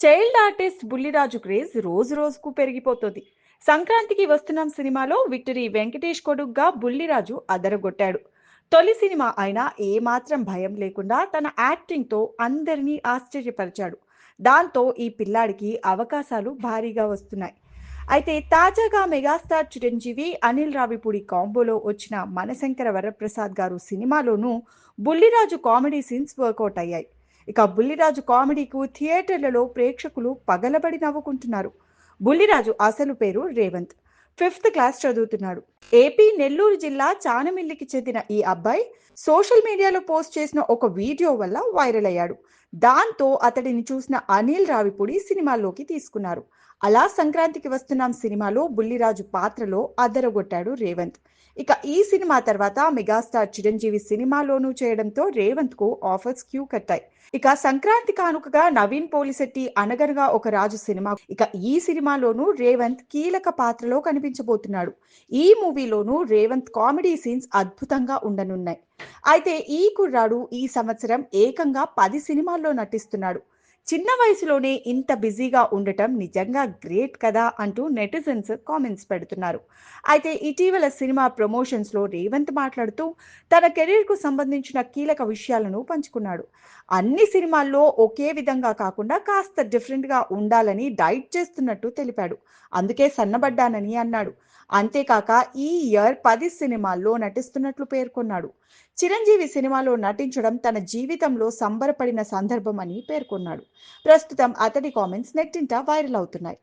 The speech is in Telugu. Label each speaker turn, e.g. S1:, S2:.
S1: చైల్డ్ ఆర్టిస్ట్ బుల్లిరాజు క్రేజ్ రోజు రోజుకు పెరిగిపోతుంది. సంక్రాంతికి వస్తున్నాం సినిమాలో విక్టరీ వెంకటేష్ కొడుగ్గా బుల్లిరాజు అదరగొట్టాడు. తొలి సినిమా అయినా ఏమాత్రం భయం లేకుండా తన యాక్టింగ్తో అందరినీ ఆశ్చర్యపరిచాడు. దాంతో ఈ పిల్లాడికి అవకాశాలు భారీగా వస్తున్నాయి. అయితే తాజాగా మెగాస్టార్ చిరంజీవి అనిల్ రావిపూడి కాంబోలో వచ్చిన Manashankara Varaprasad garu సినిమాలోనూ Bulliraju comedy scenes work out అయ్యాయి. ఇక బుల్లిరాజు కామెడీకు థియేటర్లలో ప్రేక్షకులు పగలబడి నవ్వుకుంటున్నారు. బుల్లిరాజు అసలు పేరు రేవంత్. ఫిఫ్త్ క్లాస్ చదువుతున్నాడు. ఏపీ నెల్లూరు జిల్లా చానమిల్లికి చెందిన ఈ అబ్బాయి సోషల్ మీడియాలో పోస్ట్ చేసిన ఒక వీడియో వల్ల వైరల్ అయ్యాడు. దాంతో అతడిని చూసిన అనిల్ రావిపూడి సినిమాల్లోకి తీసుకున్నారు. అలా సంక్రాంతికి వస్తున్నాం సినిమాలో బుల్లిరాజు పాత్రలో అద్దరగొట్టాడు రేవంత్. ఇక ఈ సినిమా తర్వాత మెగాస్టార్ చిరంజీవి సినిమాలోనూ చేయడంతో రేవంత్కు ఆఫర్స్ క్యూ కట్టాయి. ఇక సంక్రాంతి కానుకగా నవీన్ పోలిశెట్టి అనగనగా ఒక రాజు సినిమా. ఇక ఈ సినిమాలోనూ రేవంత్ కీలక పాత్రలో కనిపించబోతున్నాడు. ఈ మూవీలోనూ రేవంత్ కామెడీ సీన్స్ అద్భుతంగా ఉండనున్నాయి. అయితే ఈ కుర్రాడు ఈ సంవత్సరం ఏకంగా పది సినిమాల్లో నటిస్తున్నాడు. చిన్న వయసులోనే ఇంత బిజీగా ఉండటం నిజంగా గ్రేట్ కదా అంటూ నెటిజన్స్ కామెంట్స్ పెడుతున్నారు. అయితే ఇటీవల సినిమా ప్రమోషన్స్లో రేవంత్ మాట్లాడుతూ తన కెరీర్కు సంబంధించిన కీలక విషయాలను పంచుకున్నాడు. అన్ని సినిమాల్లో ఒకే విధంగా కాకుండా కాస్త డిఫరెంట్గా ఉండాలని డైట్ చేస్తున్నట్టు తెలిపాడు. అందుకే సన్నబడ్డానని అన్నాడు. అంతేకాక ఈ ఇయర్ పది సినిమాల్లో నటిస్తున్నట్లు పేర్కొన్నాడు. చిరంజీవి సినిమాలో నటించడం తన జీవితంలో సంబరపడిన సందర్భం అని పేర్కొన్నాడు. ప్రస్తుతం అతడి కామెంట్స్ నెట్టింట వైరల్ అవుతున్నాయి.